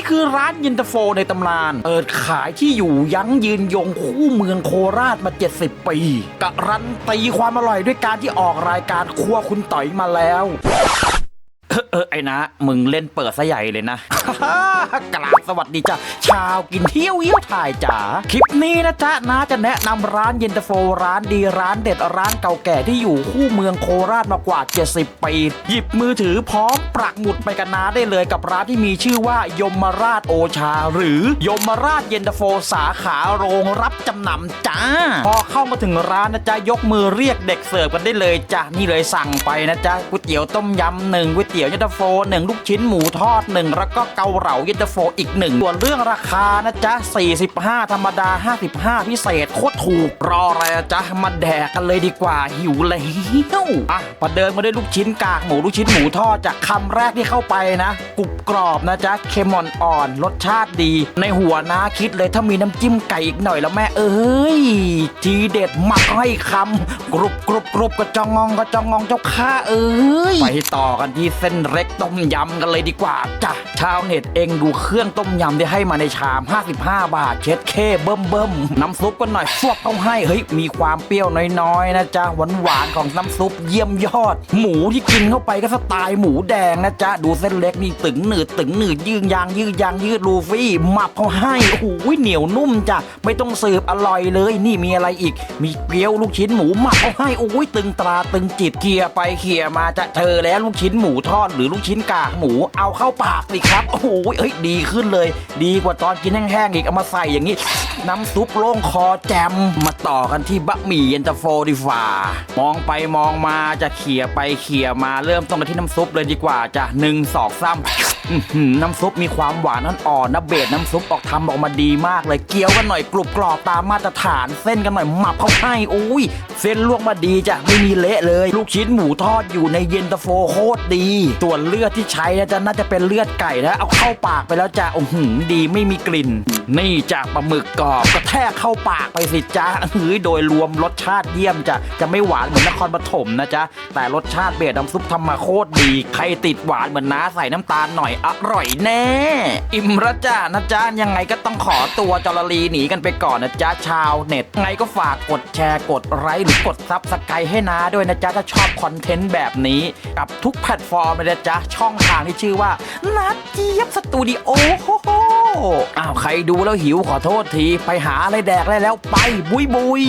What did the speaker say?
นี่คือร้านเย็นตาโฟในตำนานเปิดขายที่อยู่ยั้งยืนยงคู่เมืองโคราชมา 70 ปีการันตีความอร่อยด้วยการที่ออกรายการครัวคุณต่อยมาแล้ว เออเออไอ้นะ มึงเล่นเปิดซะใหญ่เลยนะ กราบสวัสดีจ้ะชาวกินเที่ยวเยี่ยวถ่ายจ๋าคลิปนี้นะจ๊ะน้าจะแนะนำร้านเย็นตาโฟร้านดีร้านเด็ดร้านเก่าแก่ที่อยู่คู่เมืองโคราชมากว่า 70 ปี หยิบมือถือพร้อมปักหมุดไปกันนาได้เลยกับร้านที่มีชื่อว่ายมราชโอชา หรือยมราชเย็นตาโฟสาขาโรงรับจำนำจ้า พอเข้ามาถึงร้านนะจ๊ะยกมือเรียกเด็กเสิร์ฟกันได้เลยจ้ะนี่เลยสั่งไปนะจ๊ะก๋วยเตี๋ยวต้มยำหนึ่งก๋วยเตี๋ยวเย็นตาโฟหนึ่งลูกชิ้นหมูทอดหนึ่งแล้วก็เกาเหลาเย็นตาโฟอีกหนึ่งส่วนเรื่องราคานะจ๊ะ 45 ธรรมดา 55 พิเศษโคตรถูกรออะไรจ๊ะมาแดกกันเลยดีกว่าหิวแล้วอะประเดิมมาด้วยลูกชิ้นกากหมูลูกชิ้นหมูทอดจากคำแรกที่เข้าไปนะกรุบกรอบนะจ๊ะเค็มอ่อนๆรสชาติดี ในหัวนะคิดเลยถ้ามีน้ำจิ้มไก่อีกหน่อยแล้วแม่เอ้ยทีเด็ดหมักให้คำกรุบกรุบกรุบกระจองงองกระจองงองเจ้าข้าเอ้ยไปต่อกันที่เส้นเล็กต้มยำกันเลยดีกว่าจ้ะชาวเน็ตเองดูเครื่องต้มยำที่ให้มาในชาม 55 บาทเช็ดเคเบิ่มเบิ่มน้ำซุปกันหน่อยฟวบเขาให้เฮ้ยมีความเปรี้ยวน้อยๆนะจ๊ะหวานหวานๆของน้ำซุปเยี่ยมยอด หมูที่กินเข้าไปก็สไตล์หมูแดงนะจ๊ะดูเส้นเล็กนี่ตึงหนืดตึงหนืดยืดยางยืดยางยืดลูฟี่หมับเขาให้โอ้โหเหนียวนุ่มจ้ะไม่ต้องสืบอร่อยเลย นี่มีอะไรอีก มีเกี๊ยวลูกชิ้นหมูหมับเขาให้โอ้ยตึงตราตึงจิตเคียไปเคี่ยมาจะเจอแล้วลูกชิ้นหมูทอดหรือลูกชิ้นกากหมูเอาเข้าปากสิครับ โอ้โหเอ้ยดีขึ้นเลย ดีกว่าตอนกินแห้งๆอีกเอามาใส่อย่างนี้น้ำซุปโล่งคอแจมมาต่อกันที่บะหมี่เย็นตาโฟดีฝ่ามองไปมองมาจะเขี่ยไปเขี่ยมาเริ่มต้นกันที่น้ำซุปเลยดีกว่าจ้ะหนึ่งสองสามน้ำซุปมีความหวานอ่อนๆนะเบสน้ำซุปออกทำออกมาดีมากเลยเกี๊ยวกันหน่อยกรุบกรอบตามมาตรฐาน เส้นกันหน่อยหมับเข้าให้อุ้ยเส้นลวกมาดีจ้ะไม่มีเละเลย ลูกชิ้นหมูทอดอยู่ในเย็นตาโฟโคตรดี ส่วนเลือดที่ใช้นะจะน่าจะเป็นเลือดไก่นะเอาเข้าปากไปแล้วจ้ะโอ้โหดีไม่มีกลิ่น นี่จ้ะปลาหมึกกรอบก็แทกเข้าปากไปสิจ้าเฮ้ยโดยรวมรสชาติเยี่ยมจ้ะจะไม่หวานเหมือนนครปฐมนะจ๊ะแต่รสชาติเบสน้ำซุปทำมาโคตรดี ใครติดหวานเหมือนน้าใส่น้ำตาลหน่อยอร่อยแน่ อิ่มและจ้านะจ๊ะยังไงก็ต้องขอตัวจรลีหนีกันไปก่อนนะจ๊ะชาวเน็ตไงก็ฝากกดแชร์กดไลค์หรือกดซับสไครต์ให้น้าด้วยนะจ๊ะถ้าชอบคอนเทนต์แบบนี้ กับทุกแพลตฟอร์มเลยนะจ๊ะช่องทางที่ชื่อว่านัดเจี๊ยบสตูดิโอโฮโฮอ้า ใครดูแล้วหิวขอโทษที ไปหาอะไรแดกได้แล้วไปบุยบุย